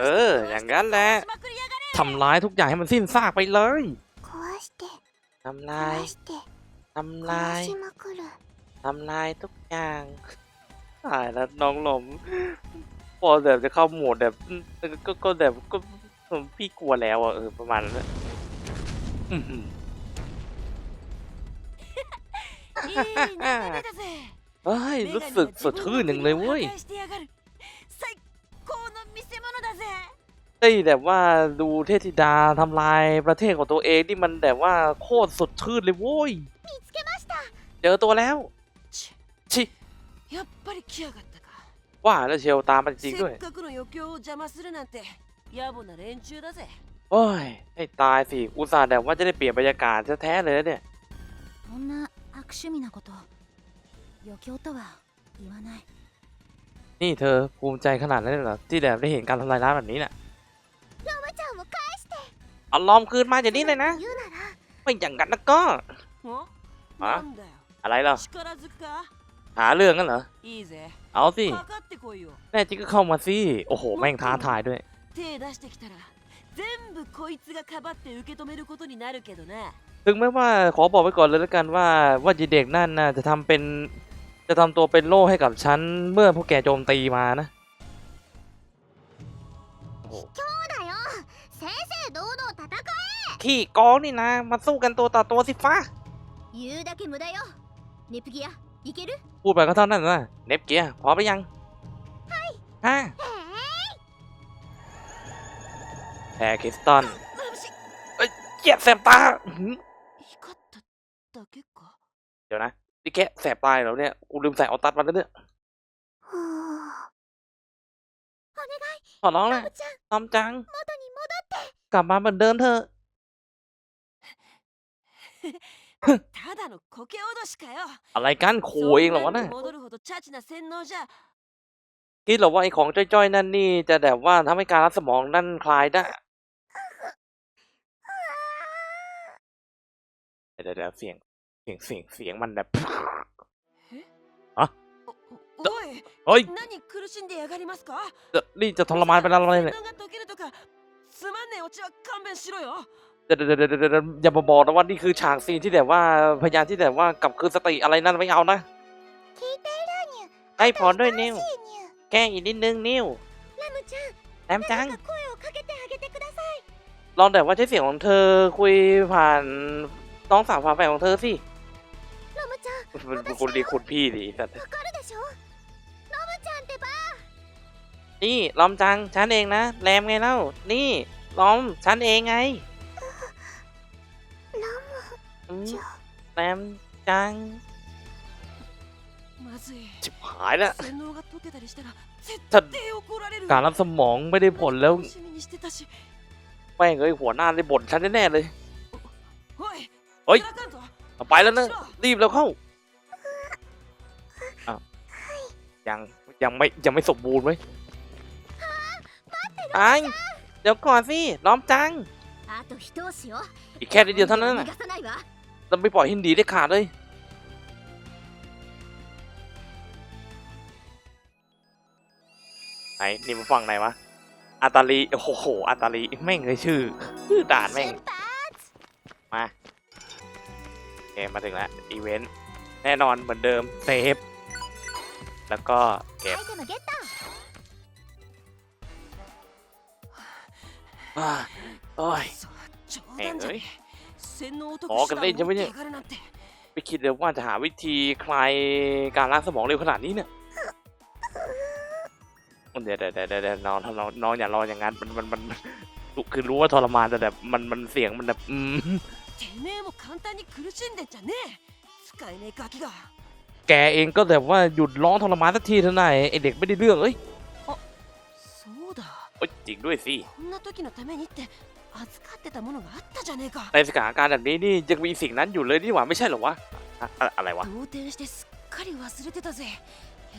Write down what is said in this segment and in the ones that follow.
เออ อย่างนั้นแหละทำลายทุกอย่างให้มันสิ้นซากไปเลยทำลายทำลายทำลายทุกอย่างตายแล้วน้องหลมพอแบบจะเข้าโหมดแบบก็ก็แบบก็พี่กลัวแล้วอะเออประมาณนั้นเฮ้ยรู้สึกสดชื่นอย่างเลยเว้ย 高の見せ物だぜ เฮ้ยแบบว่าดูเทพธิดาทำลายประเทศของตัวเองนี่มันแบบว่าโคตรสดชื่นเลยโว้ย 見つけました เจอตัวแล้ว ち ชิ やっぱり来やがったか ว่าแล้วเชียวตามมันจริงด้วย せっかくの余興を邪魔するなんて野暮な連中だぜ โอ้ยให้ตายสิ อุตส่าห์แบบว่าจะได้เปลี่ยนบรรยากาศแท้ๆเลยนะเนี่ย そんな悪趣味なこと余興とは言わない นี่เธอภูมิใจขนาดนั้นเหรอที่แดบได้เห็นการทำลายล้างแบบนี้น่ะเอาลอมคืนมาจากนี้เลยนะ ไม่อย่างกันนะก็อะอะไรเหรอหาเรื่องกันเหรอ เอาสิ แน่จริงก็เข้ามาสิ โอ้โห แม่งท้าทายด้วยถึงแม้ว่าขอบอกไว้ก่อนเลยแล้วกันว่าว่าเด็กนั่นน่ะจะทำเป็น จะทำตัวเป็นโล่ให้กับฉันเมื่อพวกแกโจมตีมานะขี่กองนี่นะ มาสู้กันตัวต่อตัวสิฟ้าพูดไปก็เท่านั้นนะเนปเกียพร้อมหรือยังฮะแพรคริสตันเจ็บแสบตาเดี๋ยวนะ แกะแสบตายแล้วเนี่ย กูลืมใส่ออตัสมาแล้วเนี่ยขอร้องเลยตอมจัง กลับมาเหมือนเดิมเถอะอะไรกันโขเองเหรอวะน่ะคิดหรอว่าไอ้ของจ้อยๆนั่นนี่จะแบบว่าทำให้การรับสมองนั่นคลายได้เดี๋ยวเสียงียงเสียงเสียงมันแบบอะโอ้ยนี่จะทรมานไปแล้วอะไรเนี่ยเดี๋ยวอย่าบอกนะว่านี่คือฉากซีนที่แบบว่าพยานที่แบบว่ากลับคืนสติอะไรนั่นไม่เอานะให้พรด้วยนิวแกล้งอีกนิดนึงนิวแต้มจังลองแบบว่าใช้เสียงของเธอคุยผ่านน้องสาวฝาแฝดของเธอสิ มันคนดีคุณพี่ดิสัตว์นี่ลอมจังฉันเองนะแรมไงเล่า นี่ลอมฉันเองไงแรมจังจิบหายแล้วถ้าการรับสมองไม่ได้ผลแล้วแม่งเอ้ยหัวหน้าได้บ่นฉันแน่เลยเฮ้ยเอาไปแล้วนะรีบแล้วเข้า ยังยังไม่ยังไม่สมบูรณ์ไหมยไอ้เดี๋ยวก่อนสิล้อมจัง อีกแค่เดียวเท่านั้นน่ะจะไม่ปล่อยฮินดีได้ขาดเลยไหนนี่มาฟังไหนวะอาตาลีโอ้โหอาตาลีแม่งเลยชื่อชื่อด่านแม่งมาโอเคมาถึงแล้วอีเวนต์แน่นอนเหมือนเดิมเซฟ แล้วก็เก็บ アイテムゲット อ่าโอ้ย そう冗談じゃえねえ洗脳を解อ๋อ く กัน 手 เล่น 段 ใช่ を ไหม 持っ เนี่ て ย やがるなんて ไม่คิดเลยว่าจะหาวิธีคลายการล้างสมองเร็วขนาดนี้เนี่ยเดี๋ยวเดี๋ยวเดี๋ยวเดี๋ยวน้องทำน้องน้องอย่ารออย่างนั้นมันมันมันรู้คือรู้ว่าทรมานแต่แบบมันมันเสียงมันแบบอืม てめえも簡単に苦しんでんじゃねえ使えねえガキが แกเองก็แบบว่าหยุดร้องทรมานสักทีเถอะนายไอเด็กไม่ได้เรื่องเอ้ย そうだ โอ๊ยจริงด้วยสิ こんな時のためにって預かってたものがあったじゃねえか ในสถานการณ์แบบนี้นี่ยังมีสิ่งนั้นอยู่เลยนี่หว่าไม่ใช่เหรอวะอะอะอะไรวะ 動転してすっかり忘れてたぜ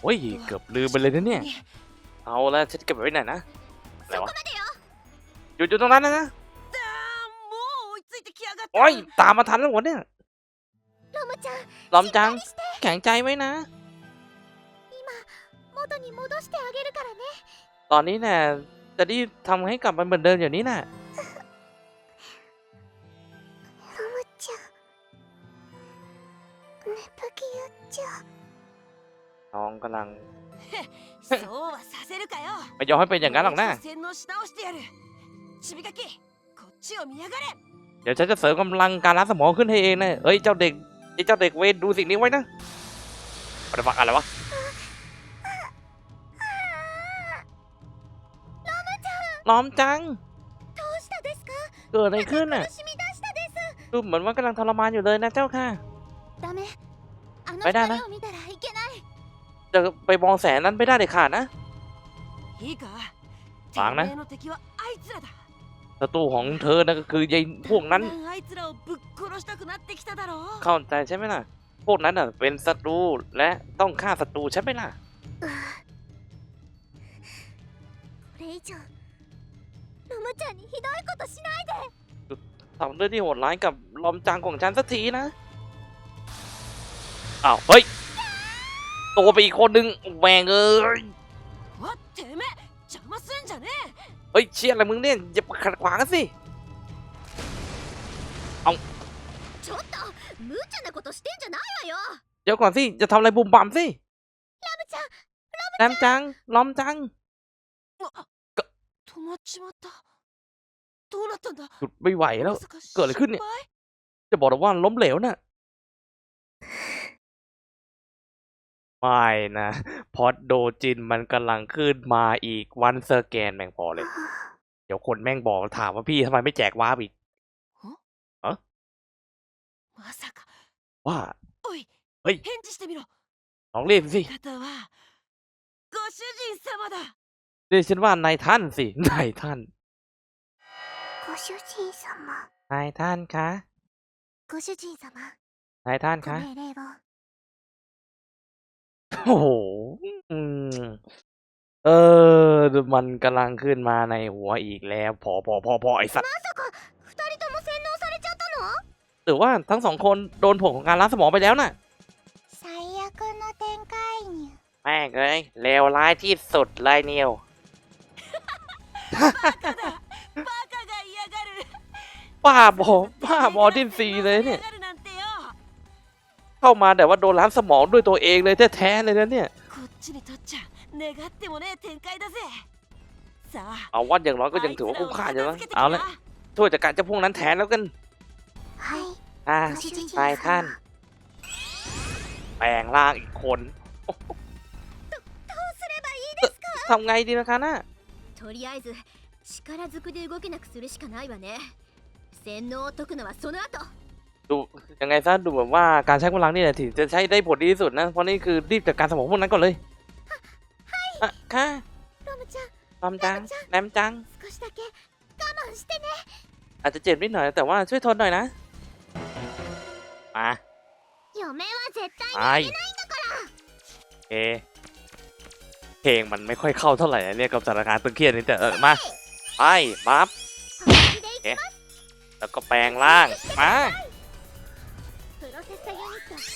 โอ้ยเกือบลืมไปเลยนะเนี่ย に เอาแล้วฉันจะเก็บไว้ไหนนะอะไร そこ วะ までよ หยุดอยู่ตรงนั้นนะนะ だーもう追いついてきやがった โอ้ยตามมาทันแล้ววะเนี่ย ロムちゃん ล้อมจัง แข็งใจไว้นะ ตอนนี้น่ะจะได้ทำให้กลับมาเหมือนเดิมอย่างนี้น่ะน้องกำลังไม่ยอมให้เป็นอย่างนั้นหรอกนะเดี๋ยวฉันจะเสริมกำลังการรับสมองขึ้นให้เองนะเอ้ยเจ้าเด็ก ไอ้เจ้าเด็กเวนดูสิ่งนี้ไว้นะประวัติอะไรวะล้อมจัง เกิดอะไรขึ้นน่ะดูเหมือนว่ากำลังทรมานอยู่เลยนะเจ้าค่ะ ไม่ได้นะจะไปมองแสนนั้นไม่ได้เด็ดขาดนะฟังนะ ศัตรูของเธอนะก็คือยัยพวกนั้นเข้าใจใช่ไหมล่ะ พวกนั้นอะเป็นศัตรูและต้องฆ่าศัตรูใช่ไหมล่ะทำเรื่องที่โหดร้ายกับลอมจังของฉันสักทีนะอ้าวเฮ้ยตัวไปอีกคนนึงแหวงเอ้ย เฮ้ยเชี่ยอะไรมึงเนี่ยอย่าขัดขวางสิเอาเดี๋ยวก่อนสิจะทำอะไรบุ่มบามสิแรมจังล้อมจังหยุดไม่ไหวแล้ว เกิดอะไรขึ้นเนี่ย จะบอกว่าล้มเหลวน่ะ ไม่นะ พอดโดจินมันกำลังขึ้นมาอีกวันเซอร์แกนแม่งพอเลย เดี๋ยวคนแม่งบอกถามว่าพี่ทำไมไม่แจกวาร์ปอีกเอว่าเฮ้ยเฮ้ยลองเรียสิดิฉันว่านายท่านสินายท่านนายท่านคะนายท่านคะ โอ้โหอืมเออ มันกำลังขึ้นมาในหัวอีกแล้ว พอพอพอพอไอสัตว์ まさか二人とも洗脳されちゃったの หรือว่าทั้งสองคนโดนผลของการล้างสมองไปแล้วน่ะ 最悪の展開に แม่งเอ้ยเลวร้ายที่สุดเลยนิว バカが嫌がる บ้าบอบ้าบอดิ้นซีเลยเนี่ย 嫌がるなんてよ เข้ามาแต่ว่าโดนล้างสมองด้วยตัวเองเลยแท้ๆเลยนะเนี่ย こっちにとっちゃ願ってもねえ展開だぜさあ เอาว่าอย่างน้อยก็ยังถือว่าคุ้มค่าอยู่นะเอาละช่วยจัดการเจ้าพวกนั้นแทนแล้วกัน はい อ่า ご主人 นายท่าน แปลงร่างอีกคน どうすればいいですか ทำไงดีนะคะน่ะ とりあえず力ずくで動けなくするしかないわね洗脳を解くのはその後 ดูยังไงซะดูแบบว่าการใช้พลังนี่แหละถึงจะใช้ได้ผลดีที่สุดนะ เพราะนี่คือรีบจัดการสมองพวกนั้นก่อนเลยอะค่ะรอมจังแรมจัง อาจจะเจ็บนิดหน่อย แต่ว่าช่วยทนหน่อยนะ มาไอเอเพลงมันไม่ค่อยเข้าเท่าไหร่เนี่ยกับสถานการณ์ตึงเครียดนี่แต่เออมาไปบัฟแล้วก็แปลงร่างมา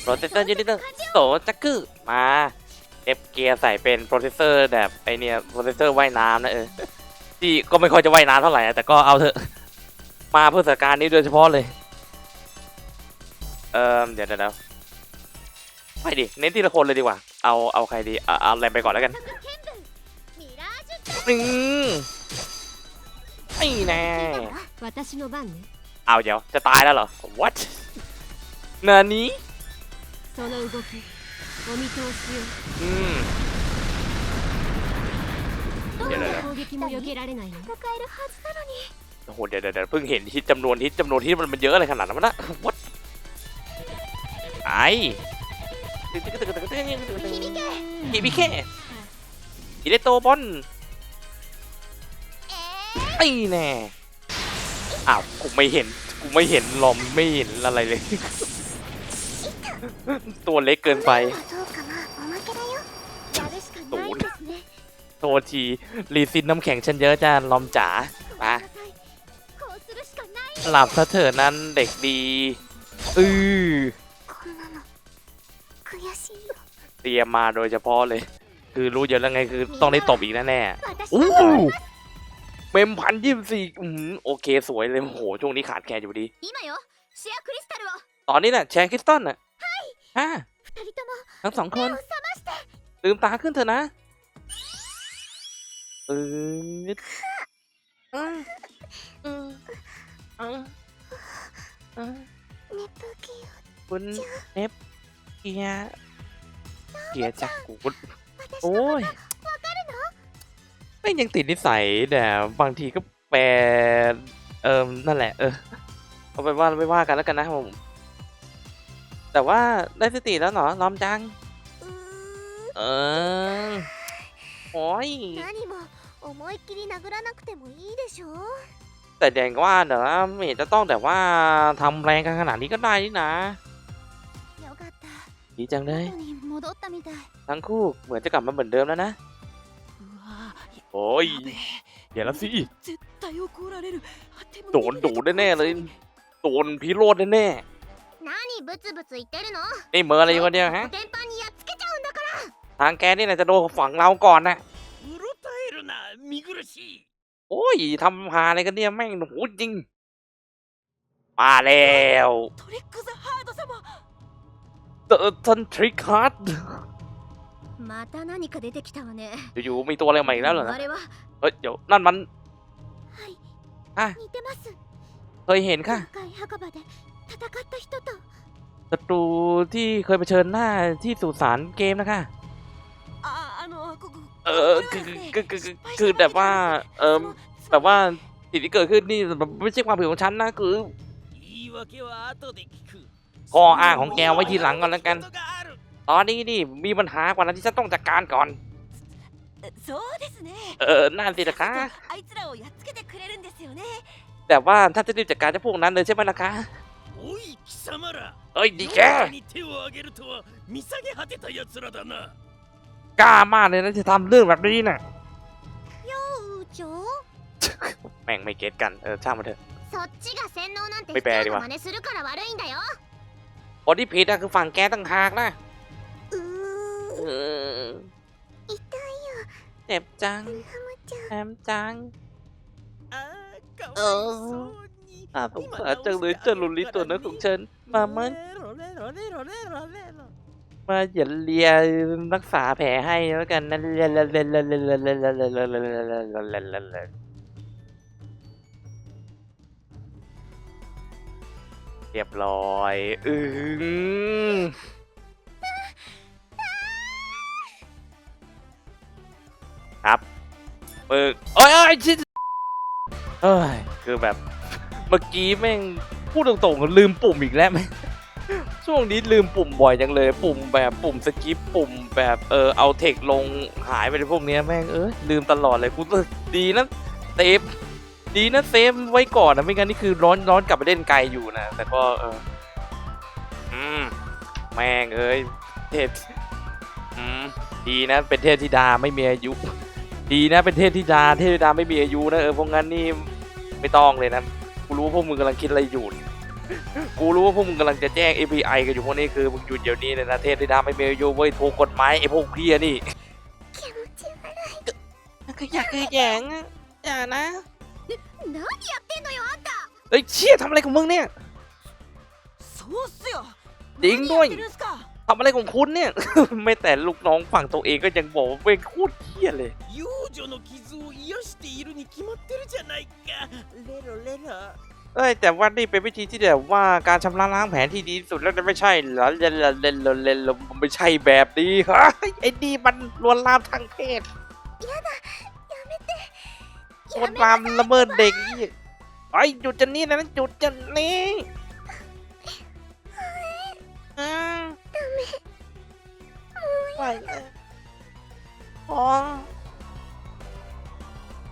โปรเซสเซอร์ยูนิตโตจักกึมาเอฟเกียร์ใส่เป็นโปรเซสเซอร์แบบไอเนี่ยโปรเซสเซอร์ว่ายน้ำนะเออที่ก็ไม่ค่อยจะว่ายน้ำเท่าไหร่แต่ก็เอาเถอะมาเพื่อสถานการณ์นี้โดยเฉพาะเลย เอ่อเดี๋ยวเดี๋ยวไปดิเน้นทีละคนเลยดีกว่า เอาเอาใครดีเอาเอาแรมไปก่อนแล้วกันหนึ่งไอ้แน่เอาเดี๋ยวจะตายแล้วเหรอ what นานี้ その動きお見通しよ อืม どんな攻撃も避けられないの戦えるはずなのに โอ้โหเดี๋ยวเดี๋ยวเดี๋ยวเพิ่งเห็นฮิตจำนวนฮิตจำนวนฮิตมันมันเยอะอะไรขนาดนั้นวะนะ what ไอ้ฮิบิเคฮิเดโตบอล え ไอ้แน่ อ้าว กูไม่เห็น กูไม่เห็นลอมไม่เห็นอะไรเลย ตัวเล็กเกินไปศูนโทษทีรีซินน้ำแข็งฉันเยอะจ้าลอมจ๋าปะหลับซะเถอะนั่นเด็กดีอือเตรียมมาโดยเฉพาะเลย คือรู้เยอะแล้วไงคือต้องได้ตบอีกแน่แน่อู้เมมพันยี่สิบสี่โอเคสวยเลยโหช่วงนี้ขาดแคลนอยู่ดี ตอนนี้น่ะแชร์คริสตัลน่ะ อ่ทั้งสองคน ลืมตาขึ้นเถอะนะเออเเออเคุณเนปเกียเกียจักกูโอ้ยไม่ยังติดนิสัยแต่บางทีก็แปลเออนั่นแหละ เออ เอาไปว่าไม่ว่ากันแล้วกันนะผม แต่ว่าได้สติแล้วเหรอล้อมจัง う เออโอ้ย ー何も思いっきり殴らなくてもいいでしょ แต่แดงก็ว่าเดี๋ยวนะไม่เห็นจะต้องแต่ว่าทำแรงกันขนาดนี้ก็ได้นี่นะ よかった ดีจังเลย 元に戻ったみたい ทั้งคู่เหมือนจะกลับมาเหมือนเดิมแล้วนะ うわ โอ้ย やべえ อย่าละสิ 絶対怒られるでも โดนโดนแน่ๆเลย โดนพิโรธแน่ 何ブツブツ言ってるの ๆนี่เมอร์อะไรอยู่คนเดียวฮะ コテンパンにやっつけちゃうんだから ทางแกนี่นะจะโดนฝั่งเราก่อนนะ うろたえるな見苦しい โอ้ยทำหาอะไรกันเนี่ยแม่งโหจริง มาแล้ว トリック・ザ・ハード様 เดอะทันทริคาร์ด また何か出てきたわね อยู่ๆมีตัวอะไรใหม่อีกแล้วเหรอ あ นะ れは เฮ้ยเดี๋ยวนั่นมัน はいあ似てます เคยเห็นค่ะ 赤い墓場で戦った人と ศัตรูที่เคยเผชิญหน้าที่สุสานเกมนะคะเออคือคือคือแต่ว่า เออแต่ว่าสิ่งที่เกิดขึ้นนี่ไม่ใช่ความผิดของฉันนะคือข้ออ้างของแกไว้ทีหลังก่อนแล้วกัน ตอนนี้นี่มีปัญหากว่านั้นที่ฉันต้องจัดการก่อนเออนั่นสินะคะแต่ว่าถ้าจะรีบจัดการเจ้าพวกนั้นเลยใช่ไหมล่ะคะ おい貴様ら เอ้ยดีแก 世の中に手を挙げるとは見下げ果てた奴らだな กล้ามากเลยนะที่ทำเรื่องแบบนี้น่ะ 王女 แม่งไม่เก็ตกัน เออช่างมันเถอะ そっちが洗脳なんてไม่แปลดี 不 กว่า 真似するから悪いんだよ คนที่ผิดอะคือฝั่งแกตั้งหากนะ う เอ ー อ 痛いよ เจ็บจัง ハムちゃん แอมจัง あーかわいそうに น่าสงสารจังเลยเจ้าลุลิตัวนั้นของฉัน มามันมาอย่าเลียนักษาแผลให้แล้วกันนั่นเลียเลียเลียเลียเลียเลียเลียเลียเลียเลียเลียเเรียบร้อยอืมครับปึกโอ้ยชิดเอ้ยคือแบบ เมื่อกี้แม่งพูดตรงๆลืมปุ่มอีกแล้วแม่งช่วงนี้ลืมปุ่มบ่อยจังเลย ปุ่มแบบปุ่มสกิปปุ่มแบบเออเอาเทคลงหายไปในพวกนี้แม่งเออลืมตลอดเลยกูดีนะเซฟดีนะเซฟไว้ก่อนนะไม่งั้นนี่คือร้อนร้อนกลับไปเล่นไกลอยู่นะแต่ก็เอออืมแม่งเอ้ยเทพอืมดีนะเป็นเทพธิดาไม่มีอายุ ดีนะเป็นเทพธิดาเทพธิดาไม่มีอายุนะเออพวกงั้นนี่ไม่ต้องเลยนะ รู้พวกมึงกำลังคิดอะไรอยู่ กูรู้ว่าพวกมึงกำลังจะแจ้ง API กันอยู่พวกนี้คือมึงหยุดเดี๋ยวนี้ในประเทศที่ทำให้เมลโยเว้ยโทรกฎหมายไอ้พวกเพี้ยนี่ก็อยากคือแยงอะอย่านะไอ้เชี่ยทำอะไรของมึงเนี่ยดิงด้วย ทำอะไรของคุณเนี่ย ไม่แต่ลูกน้องฝั่งตัวเองก็ยังบอกว่าเป็นโคตรเที่ยเลยยูโจโนคิซุเยอสติรุนิคิมัตเตอร์จะไหนกะเลโรเลโรเอ้ยแต่ว่านี่เป็นวิธีที่แบบว่าการชำระล้างแผนที่ดีที่สุดแล้วไม่ใช่หรอเล่นเล่นเล่นไม่ใช่แบบนี้ฮะไอ้นี่มันลวนลามทางเพศลวนลามละเมิดเด็กไอ้หยุดจันนี่นะหยุดจะนี่ ไหวแล้วพอ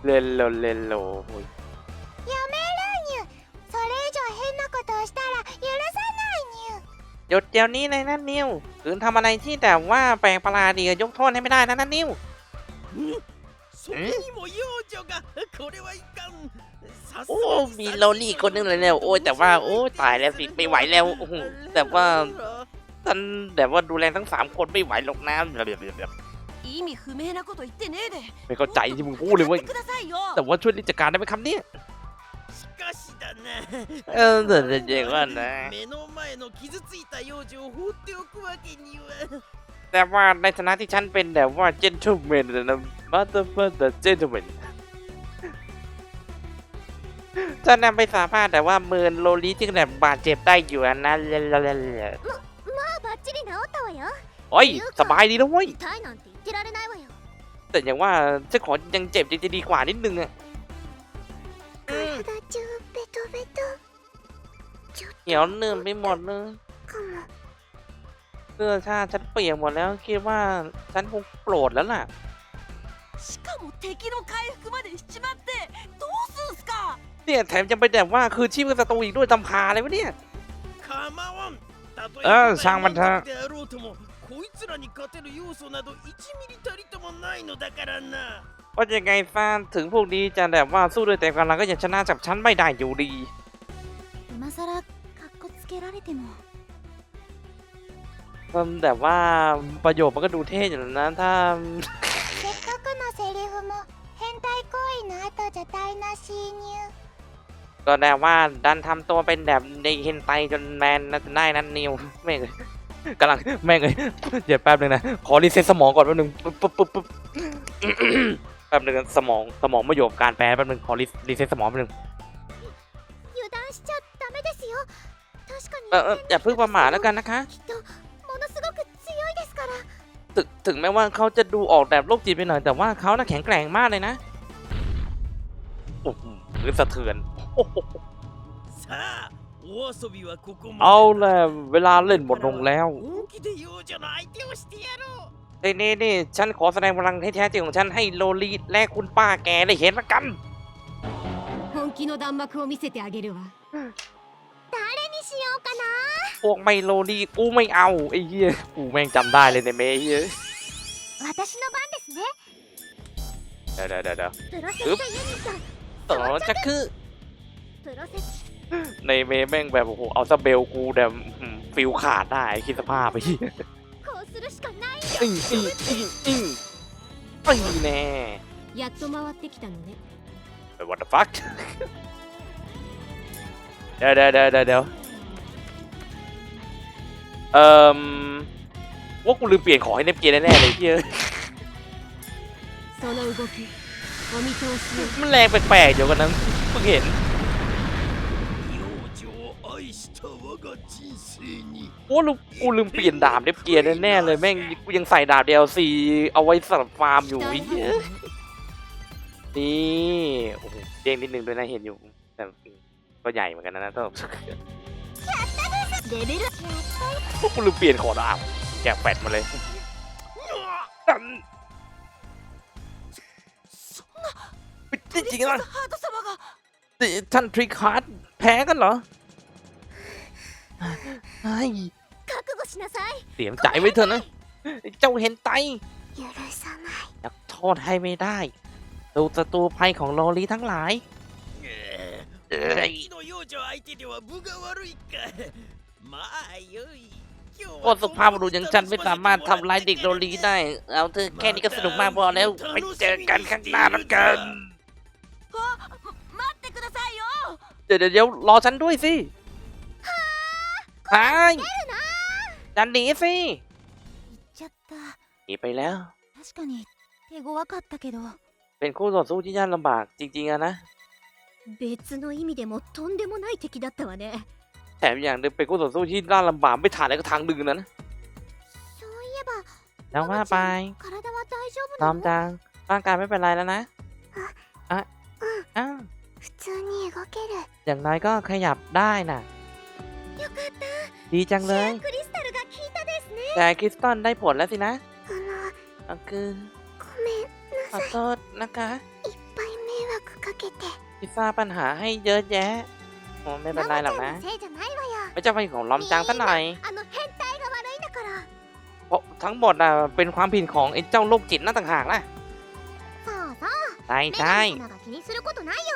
เล่นโลเล่นโลโอ้ย やめるにゅそれ以上変なことをしたら許さないにゅ หยุดเดี๋ยวนี้เลยนะนิวคืนทำอะไรที่แต่ว่าแปลกประหลาดดียกโทษให้ไม่ได้นะนะนิว そこにも幼女がこれはいかんさす โอ้ がに มีโลลี่คนนึงเลยเนี่ยโอ้ยแต่ว่าโอ้ยตายแล้วสิไม่ไหวแล้วโอ้โหแต่ว่า レロ ท่านแบบว่าดูแลทั้งสามคนไม่ไหวหรอกนะแบบแบบแบบ 意味不明なこと言ってねえで ไม่เข้าใจที่มึงพูดเลย も เว้ っ ย てくださいよ แต่ว่าช่วยรีบจัดการได้ไหมครับเนี่ย しかしだな เออเดี๋ยวเดี๋ยวก่อนนะ 目の前の傷ついた幼児を放っておくわけには แต่ว่าในฐานะที่ฉันเป็นแบบว่า gentleman นะ mother mother gentleman ฉันนำไปสามารถแต่ว่าเมินโลลิที่แบบบาดเจ็บได้อยู่อะนะ ま あバッチリ治ったわよ โอ้ย สบายดีนะเว้ย 痛いなんて言ってられないわよ แต่อย่างว่าฉันขอยังเจ็บจะดีกว่านิดนึงอะ 体中ベトベト เหี่ยวเนื่อมไปหมดเลย かも เสื้อชาติฉันเปียกหมดแล้ว คิดว่าฉันคงโกรธแล้วล่ะ しかも敵の回復までしちまってどうすんすか เนี่ยแถมยังไปแบบว่าคือชีพกับศัตรูอีกด้วยตำพาเลยวะเนี่ย 構わ んたとえああ古代シャーマンさん満足であろうともこいつらに勝てる要素など1ミリたりともないのだからな ว่ายังไงซานถึงพวกนี้จะแบบว่าสู้ด้วยแต่กำลังก็ยังชนะจับฉันไม่ได้อยู่ดี 今さらカッコつけられても มันแบบว่าประโยคมันก็ดูเท่อยู่นะถ้า せっかくのセリフも変態行為の後じゃ台無しに ก็แปลว่าดันทำตัวเป็นแบบในเฮนไตจนแมนได้นั้นนิวแม่งเลยกำลังแม่งเลยเดี๋ยวแป๊บนึงนะ ขอรีเซ็ตสมองก่อนแป๊บนึงปุ๊บปุ๊บปุ๊บแป๊บนึงสมองสมองไม่อยู่กับการแปลแป๊บนึงขอรีรีเซ็ตสมองแป๊บนึงอย่าพึ่งประมาทแล้วกันนะคะถึงถึงแม้ว่าเขาจะดูออกแบบโรคจิตไปหน่อยแต่ว่าเขาน่าแข็งแกร่งมากเลยนะอุ้โหสะเทือน เอาแหละเวลาเล่นหมดลงแล้วนี่นี่นี่ฉันขอแสดงพลังแท้จริงของฉันให้โลลีและคุณป้าแกได้เห็นละกันพวกไม่โลลีกูไม่เอาไอ้เหี้ยกูแม่งจำได้เลยในเมย์เหี้ยเดี๋ยวเดี๋ยวเดี๋ยวต่อจะคือ ในเมย์แม่งแบบโอ้โหเอาสเบลกูแบบอื้อหือฟิลขาดได้คิดสภาพไปเหี้ย こうするしかない อิงอิงอิงอิงไอ้แน่ やっと回ってきたのね ไป what the fuck เดี๋ยวเดี๋ยวเดี๋ยวเดี๋ยวเดี๋ยวเอ่อว่ากูลืมเปลี่ยนของให้เนปเกียร์แน่ๆเลยเหี้ย その動きお見通しよ มันแรงแปลกๆเดี๋ยวกันนั้นเพิ่งเห็น โอ้ลืมกูลืมเปลี่ยนดาบเด็บเกียร์แน่ๆเลยแม่งกูยังใส่ดาบเดลซีเอาไว้สำหรับฟาร์มอยู่นี่โอ้โหเด้งนิดนึงด้วยนะเห็นอยู่แต่ก็ใหญ่เหมือนกันนะนะต้องพวกกูลืมเปลี่ยนขอดาบแกะแปดมาเลยจริงๆนะท่านทริคฮาร์ดแพ้กันเหรอ哎。 เสียงใจไว้เถอะนะเจ้าเห็นไตยักโทษให้ไม่ได้ดูศัตรูภัยของโลลีทั้งหลายก็สุภาพบุรุษยังฉันไม่สามารถทำลายเด็กโลลีได้ เอาเธอแค่นี้ก็สนุกมากพอแล้วไปเจอกันข้างหน้าแล้วกันเดี๋ยวเดี๋ยวรอฉันด้วยสิฮาย จันหนีสิ 言っちゃった หนีไปแล้ว 確かに手強かったけど เป็นคู่ต่อสู้ที่ยากลำบากจริงๆอะนะ 別の意味でもとんでもない敵だったわね แถมอย่างหนึงเป็นคู่ต่อสู้ที่น่าลำบากไม่ถ่ายอะไรก็ทางดึงนะนะ そういえば แล้วว่าไป 体は大丈夫 พร้อ な ม の จังร่างกายไม่เป็นไรแล้วนะอ่ะอ้าว 普通に動ける อย่างน้อยก็ขยับได้น่ะ よかった ดีจังเลย แต่คริสตัลได้ผลแล้วสินะ あの ก็คือ ごめん ขอโทษนะคะ いっぱい迷惑かけて ที่สร้างปัญหาให้เยอะแยะโอ้ไม่เป็นไรหรอกนะ ママちゃんのせいじゃないわよ ไม่ใช่เป็นของล้อมจังซะหน่อย あの変態が悪いんだから เพราะทั้งหมดอ่ะเป็นความผิดของไอ้เจ้าโรคจิตนั่นต่างหากนะ そうそう ใช่ メ ใช่ ガネ様が気にすることないよ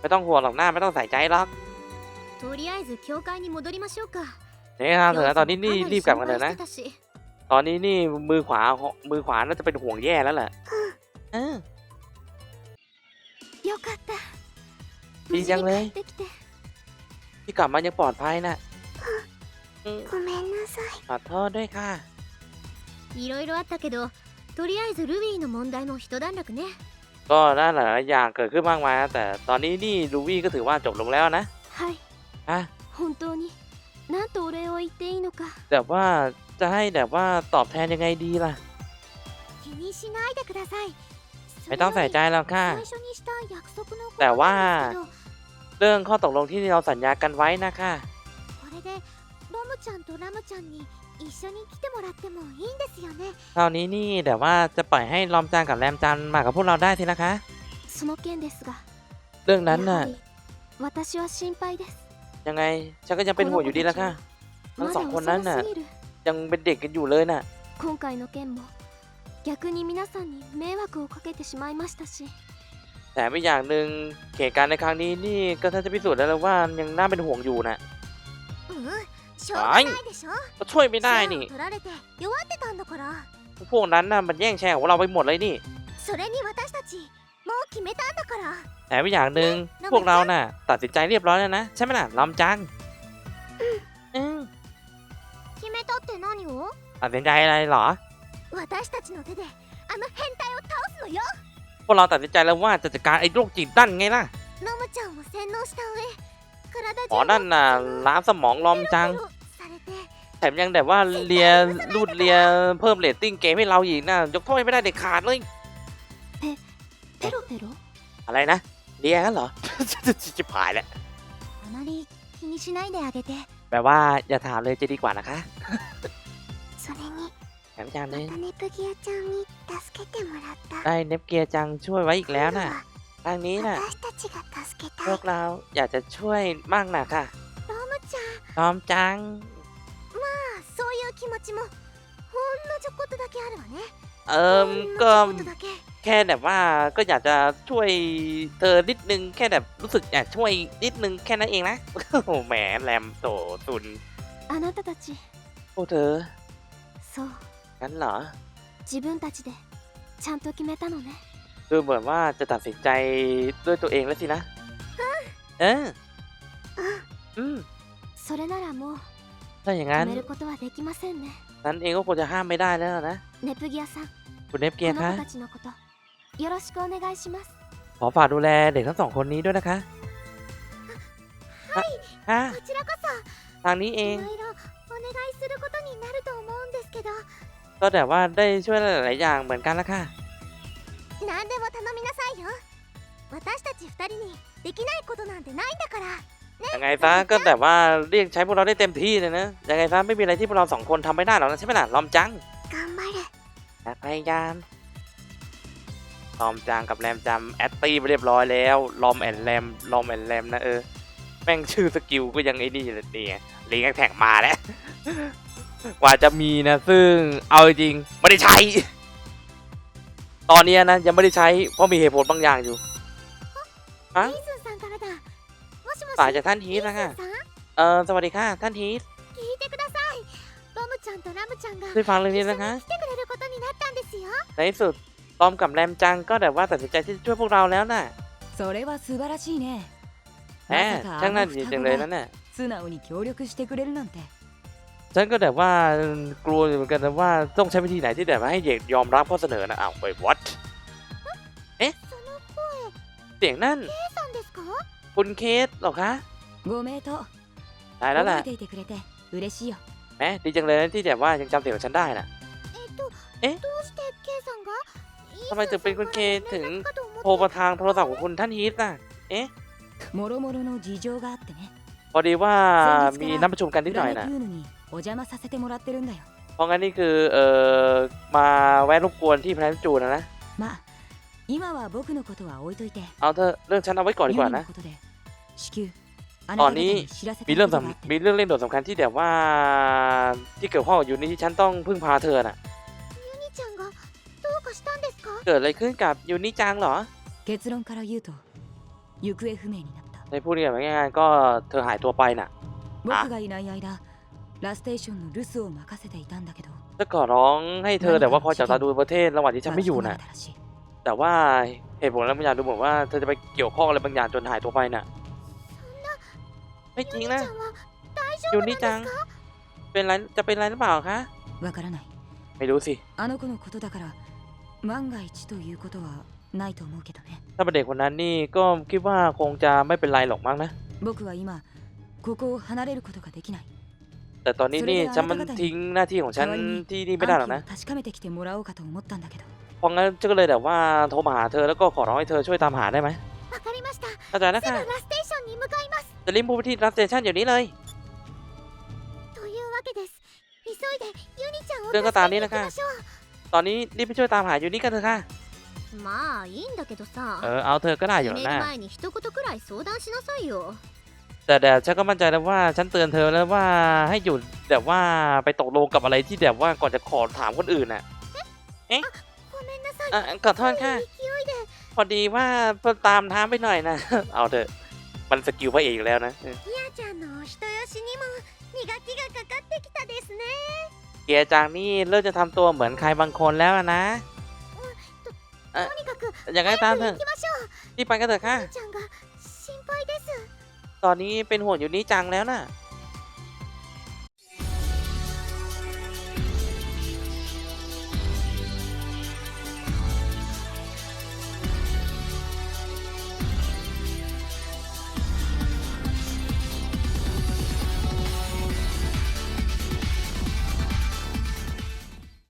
ไม่ต้องห่วงหรอกหน้าไม่ต้องใส่ใจหรอก とりあえず教会に戻りましょうか นี่ครับเถอะตอนนี้นี่รีบกลับกันเลยนะ たし ตอนนี้นี่มือขวามือขวาน่าจะเป็นห่วงแย่แล้วแหละเออ よかったいいじゃんね無事に帰ってきて ที่กลับมายังปลอดภัยนะอืม ごめんなさ ขอโทษด้วยค่ะ いろいろあったけどとりあえずルビーの問題も一段落ね ก็น่าหลายๆอย่างเกิดขึ้นมากมายนะแต่ตอนนี้นี่ลูวี่ก็ถือว่าจบลงแล้วนะ はい ฮะ 本当に หน้าตัวเรโออิเตอิโนกะแบบว่าจะให้แบบว่าตอบแทนยังไงดีล่ะไม่ต้องใส่ใจแล้วค่ะ แต่ว่า เรื่องข้อตกลงที่เราสัญญากันไว้นะคะเท่านี้นี่แต่ว่าจะปล่อยให้ลอมจางกับแรมจานมากับพวกเราได้สินะคะเรื่องนั้นน่ะ ยังไงฉันก็ยังเป็นห่วงอยู่ดีละค่ะ ทั้ง ま ส だ องคน 遅 นั้นน่ะ すぎる ยังเป็นเด็กกันอยู่เลยน่ะ 今回の件も逆に皆さんに迷惑をかけてしまいましたし แต่ไม่อย่างหนึ่งเหตุการณ์ในครั้งนี้นี่ก็ถ้าจะพิสูจน์ได้แล้วว่ายังน่าเป็นห่วงอยู่นะ うんしょうがないでしょ ก็ช่วยไม่ได้นี่ 取られて弱ってたんだから พวกนั้นน่ะมันแย่งแชร์ของเราไปหมดเลยนี่ แต่ไปอย่างหนึ่งพวกเราน่ะ ตัดสินใจเรียบร้อยแล้วนะ ใช่ไหมล่ะลอมจังอืมตัดสินใจอะไรเหรอพวกเราตัดสินใจแล้วว่าจะจัดการไอ้โรคจิตนั่นไงล่ะขอนั่นน่ะล้างสมองลอมจัง แถมยังแบบว่าเลียรูดเลียเพิ่มเรตติ้งเกมให้เราอีกน่ะยกโทษไม่ได้เด็ดขาดเลย อะไรนะเลียกันเหรอ จิบหายแล้ว あまり気にしないであげて แปลว่าอย่าถามเลยจะดีกว่านะคะ それに แถมอย่างหนึง タネプギアちゃんに助けてもらった ได้เนปเกียร์จังช่วยไว้อีกแล้ว 今度 น่ะ は ครั้งนี้น่ะ 私たちが助け พ た วย กเราอยากจะช่วยมากนะค่ะ ロムちゃん ลอมจัง まあそういう気持ちもほんのちょこっとだけあるわね เอิม ほんの ก็ ちょこっとだけ แค่แบบว่าก็อยากจะช่วยเธอนิดนึงแค่แบบรู้สึกอยากช่วยนิดนึงแค่นั้นเองนะ โอ้โหแหมแรมโตตุน あなたたち พวกเธอ そう งั้นเหรอ 自分たちでちゃんと決めたのね คือเหมือนว่าจะตัดสินใจด้วยตัวเองแล้วสินะ เอออืม それならもう ถ้าอย่างนั้น 止めることはできませんね นั้นเองก็คงจะห้ามไม่ได้แล้วนะ ネプギアさん คุณเนฟเกีย こ ร์ の คะ 子たちのことよろしくお願いします ขอฝากดูแลเด็กทั้งสองคนนี้ด้วยนะคะค่ะ こちらこ ทางนี้เอ そ ง いろいろお願いすることになると思うんですけど ก็แต่ว่าได้ช่วยหลายๆอย่างเหมือนกันละค่ะ 何でも頼みなさいよ私たち二人にできないことなんてないんだから ยังไงซะก็แบบว่าเรียกใช้พวกเราได้เต็มที่เลยนะ ยังไงซะไม่มีอะไรที่พวกเราสองคนทำไม่ได้หรอกนะใช่ไหมล่ะ ลอมจัง 頑張る อยากพยายามลอมจังกับแรมจำแอตตี้ไปเรียบร้อยแล้ว ลอมแอนแรม ลอมแอนแรมนะเออ แม่งชื่อสกิลก็ยังไอ้นี่อยู่เลยเนี่ยลิงก์แท็กมาแล้ว กว่าจะมีนะ ซึ่งเอาจริงๆไม่ได้ใช้ ตอนเนี้ยนะยังไม่ได้ใช้ เพราะมีเหตุผลบางอย่างอยู่ リーズンさんからだもしもし สายจากท่านฮี リ ท ーズン นะ さ คะ ん เออสวัสดีค่ะ ท่านฮีท ラムちゃんが ช่วยฟังเรื่อง 一緒 นี้ に นะคะ 来てくれることになったんですよ ในที่สุดตอมกับแรมจังก็แบบว่าตัดสินใจที่จะช่วยพวกเราแล้วน่ะ それは素晴らしいね แหมช่างน่าดีจังเลยนั่นน่ะ 素直に協力してくれるなんて ฉันก็แบบว่ากลัวอยู่เหมือนกันนะว่าต้องใช้วิธีไหนที่แบบว่าให้เด็กยอมรับข้อเสนอนะอ้าวไป what その声 เสียงนั่น K さんですか คุณเคสเหรอคะ ご名答 ตายแล้ว 覚 ล่ะ แหมดีจังเลยนะที่แบบว่ายังจำเสียงของฉันได้น่ะ เอ๊ะทำไมถึงเป็นคุณเคถึงโทรมาทางโทรศัพท์ของคุณท่านฮีทน่ะ เอ๊ะพอดีว่ามีนัดประชุมกันนิดหน่อยนะเพราะงั้นนี่คือเอ่อมาแวะรบกวนที่แพลนจูนะนะเอาเธอเรื่องฉันเอาไว้ก่อนดีกว่านะ ตอนนี้มีเรื่องสำมีเรื่องเล่นโดดสำคัญที่แบบว่าที่เกิดข้องอยู่ในที่ฉันต้องพึ่งพาเธอน่ะเกิดอะไรขึ้นกับยูนิจังเหรอในพูดง่ายๆก็เธอหายตัวไปน่ะจะขอร้องให้เธอแต่ว่าคอยจับตาดูประเทศระหว่างที่ฉันไม่อยู่น่ะ แต่ว่าเหตุผลแล้วบางอย่างดูเหมือนว่าเธอจะไปเกี่ยวข้องอะไรบางอย่างจนหายตัวไปน่ะ ไม่จริง ち นะ ゃんは大丈 ยู 夫なんで นี่ す จัง か เป็นไรจะเป็นไรหรือเปล่าคะ わからない ไม่รู้สิ あの子のことだから万が一ということはないと思うけどね ถ้าเป็นเด็กคนนั้นนี่ก็คิดว่าคงจะไม่เป็นไรหรอกมั้งนะ 僕は今ここを離れることができない แต่ตอนนี้นี่ฉันมันทิ้งหน้าที่ของฉันที่นี่ไม่ได้หรอกนะ 安否を確かめてきてもらおうかと思ったんだけど เพราะงั้นฉันก็เลยแบบว่าโทรมาหาเธอแล้วก็ขอร้องให้เธอช่วยตามหาได้ไหม わかりました เข้าใจนะ すぐ คะ ラステーションに向かいます จะรีบพูดไปที่รับสเตชันเดี๋ยวนี้เลย というわけです急いでユニちゃんをเรื่องก็ 助 ตาม け นี้ に行 นะ き คะ ましょう ตอนนี้รีบไปช่วยตามหาอยู่นี่กันเถอะค่ะ まあいいんだけど เอ さ อเอาเธอก็ได้อยู่ 決 แล้ว める นะ 前に一言くらい相談しなさいよ แต่แต่ฉันก็มั่นใจแล้วว่าฉันเตือนเธอแล้วว่าให้หยุดแบบว่าไปตกลงกับอะไรที่แบบว่าก่อนจะขอถามคนอื่นน่ะ ごめんなさい อ่ะขอโทษค่ะ 勢いで พอดีว่าตามท้ามไปหน่อยนะ เอาเถอะ มันสกิลพระเอกอยู่แล้วนะเออ ミヤちゃんのお人よしにも磨きがかかってきたですね เกียร์จางนี่เริ่มจะทำตัวเหมือนใครบางคนแล้วอะนะ とにかく อย่างไรตาม 早 เถ く อะ 行きましょう รีบไปกันเถอะค่ะ ユニちゃんが心配です ตอนนี้เป็นห่วงอยู่นี่จังแล้วน่ะ あ